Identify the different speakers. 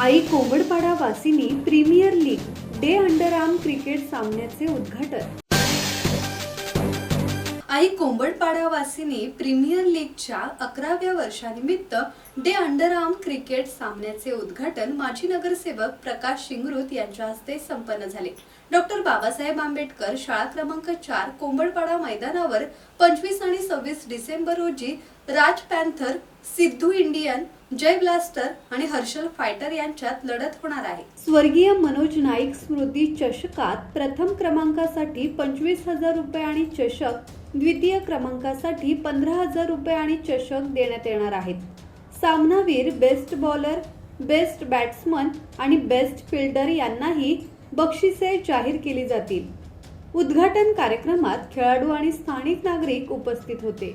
Speaker 1: आई Kombadpada Vasini premier league day underarm cricket सामन्याचे उद्घाटन. आई Kombadpada Vasini premier लीगच्या अकराव्या वर्षानिमित्त डे अंडर आर्म क्रिकेट सामन्याचे उद्घाटन माजी नगरसेवक प्रकाश शिंगरुत यांच्या हस्ते संपन्न झाले. डॉक्टर बाबासाहेब आंबेडकर शाळा क्रमांक चार कोंबडपाडा मैदानावर पंचवीस आणि सव्वीस डिसेंबर रोजी Raj panther Sidhu Indian Jay blaster आणि हर्षल फायटर यांच्यात लढत होणार आहे. स्वर्गीय मनोज नाईक स्मृती चषकात प्रथम क्रमांकासाठी पंचवीस हजार रुपये आणि चषक द्वितीय क्रमांकासाठी पंधरा हजार रुपये आणि चषक देण्यात येणार आहेत. सामनावीर बेस्ट बॉलर बेस्ट बॅट्समन आणि बेस्ट फिल्डर यांनाही बक्षिसे जाहीर केली जातील. उद्घाटन कार्यक्रमात खेळाडू आणि स्थानिक नागरिक उपस्थित होते.